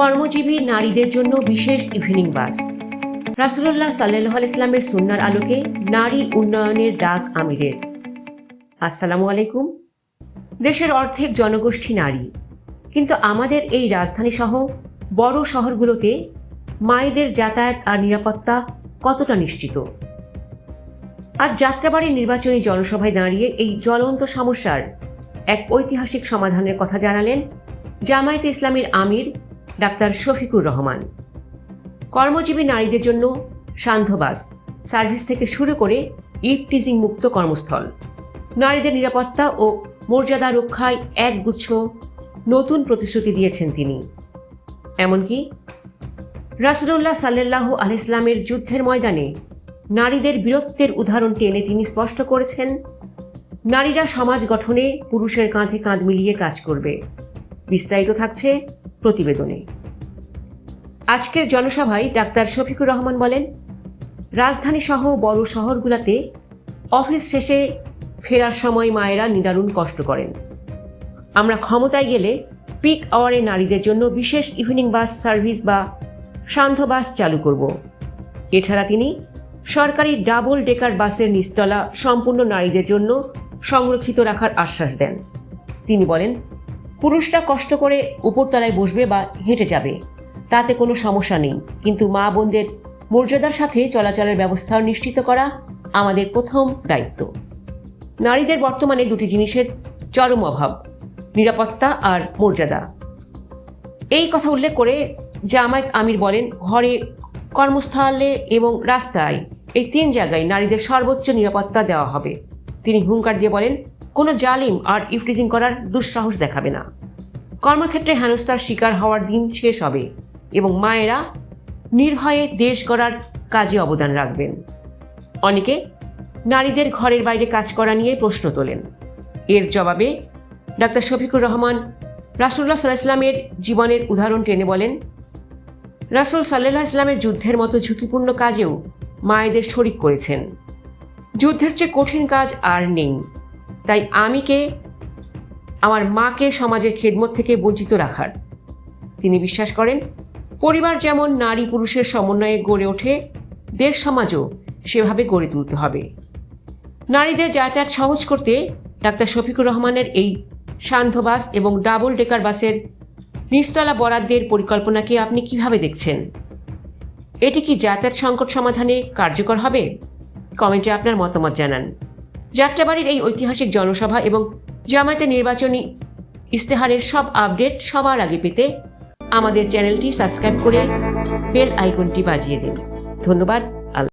কর্মজীবী নারীদের জন্য বিশেষ ইভিনিং বাস রাসুল্লাহ সাল্লাহ ইসলামের সুন্নার আলোকে নারী উন্নয়নের ডাক আমিরের। আসসালামু আলাইকুম। দেশের অর্ধেক জনগোষ্ঠী নারী, কিন্তু আমাদের এই রাজধানী সহ বড় শহরগুলোতে মায়েদের যাতায়াত আর নিরাপত্তা কতটা নিশ্চিত? আজ যাত্রাবাড়ির নির্বাচনী জনসভায় দাঁড়িয়ে এই জ্বলন্ত সমস্যার এক ঐতিহাসিক সমাধানের কথা জানালেন জামায়াতে ইসলামীর আমির ডাক্তার শফিকুর রহমান। কর্মজীবী নারীদের জন্য সান্ধ্যবাস সার্ভিস থেকে শুরু করে ইফটিজিং মুক্ত কর্মস্থল। নারীদের নিরাপত্তা ও মর্যাদা রক্ষায় একগুচ্ছ নতুন প্রতিশ্রুতি দিয়েছেন তিনি। এমনকি রাসুলুল্লাহ সাল্লাহ আলইসলামের যুদ্ধের ময়দানে নারীদের বীরত্বের উদাহরণ টেনে তিনি স্পষ্ট করেছেন, নারীরা সমাজ গঠনে পুরুষের কাঁধে কাঁধ মিলিয়ে কাজ করবে। বিস্তারিত থাকছে প্রতিবেদনে। আজকের জনসভায় ডাক্তার শফিকুর রহমান বলেন, রাজধানী সহ বড় শহরগুলোতে অফিস শেষে ফেরার সময় মায়েরা নিদারুণ কষ্ট করেন। আমরা ক্ষমতায় গেলে পিক আওয়ারে নারীদের জন্য বিশেষ ইভিনিং বাস সার্ভিস বা সান্ধ্য বাস চালু করব। এছাড়া তিনি সরকারি ডাবল ডেকার বাসের নিচতলা সম্পূর্ণ নারীদের জন্য সংরক্ষিত রাখার আশ্বাস দেন। তিনি বলেন পুরুষরা কষ্ট করে উপরতলায় বসবে বা হেঁটে যাবে। তাতে কোনো সমস্যা নেই। কিন্তু মা বোনদের মর্যাদার সাথে চলাচলের ব্যবস্থা নিশ্চিত করা আমাদের প্রথম দায়িত্ব। নারীদের বর্তমানে দুটি জিনিসের চরম অভাব, নিরাপত্তা আর মর্যাদা। এই কথা উল্লেখ করে জামায়াত আমির বলেন, ঘরে কর্মস্থলে এবং রাস্তায় এই তিন জায়গায় নারীদের সর্বোচ্চ নিরাপত্তা দেওয়া হবে। তিনি হুঙ্কার দিয়ে বলেন, কোনো জালিম আর ইফটিজিং করার দুঃসাহস দেখাবে না। কর্মক্ষেত্রে হেনস্থার শিকার হওয়ার দিন শেষ হবে এবং মায়েরা নির্ভয়ে দেশ গড়ার কাজে অবদান রাখবেন। অনেকে নারীদের ঘরের বাইরে কাজ করা নিয়ে প্রশ্ন তোলেন। এর জবাবে ডাক্তার শফিকুর রহমান রাসুল্লাহ সাল্লাহ ইসলামের জীবনের উদাহরণ টেনে বলেন, রাসুল সাল্লাহ ইসলামের যুদ্ধের মতো ঝুঁকিপূর্ণ কাজেও মায়েদের শরিক করেছেন। যুদ্ধের চেয়ে কঠিন কাজ আর নেই। তাই আমি কে আমার মাকে সমাজের খেদমত থেকে বঞ্চিত রাখার। তিনি বিশ্বাস করেন, পরিবার যেমন নারী পুরুষের সমন্বয়ে গড়ে ওঠে, দেশ সমাজও সেভাবে গড়ে তুলতে হবে। নারীদের যাতায়াত সহজ করতে ডাক্তার শফিকুর রহমানের এই সান্ধ্য বাস এবং ডাবল ডেকার বাসের নিচতলা বরাদ্দের পরিকল্পনাকে আপনি কীভাবে দেখছেন? এটি কি যাতায়াত সংকট সমাধানে কার্যকর হবে? কমেন্টে আপনার মতামত জানান। যাত্রাবাড়ির এই ঐতিহাসিক জনসভা এবং জামায়াতের নির্বাচনী ইস্তেহারের সব আপডেট সবার আগে পেতে আমাদের চ্যানেলটি সাবস্ক্রাইব করে বেল আইকনটি বাজিয়ে দিন। ধন্যবাদ।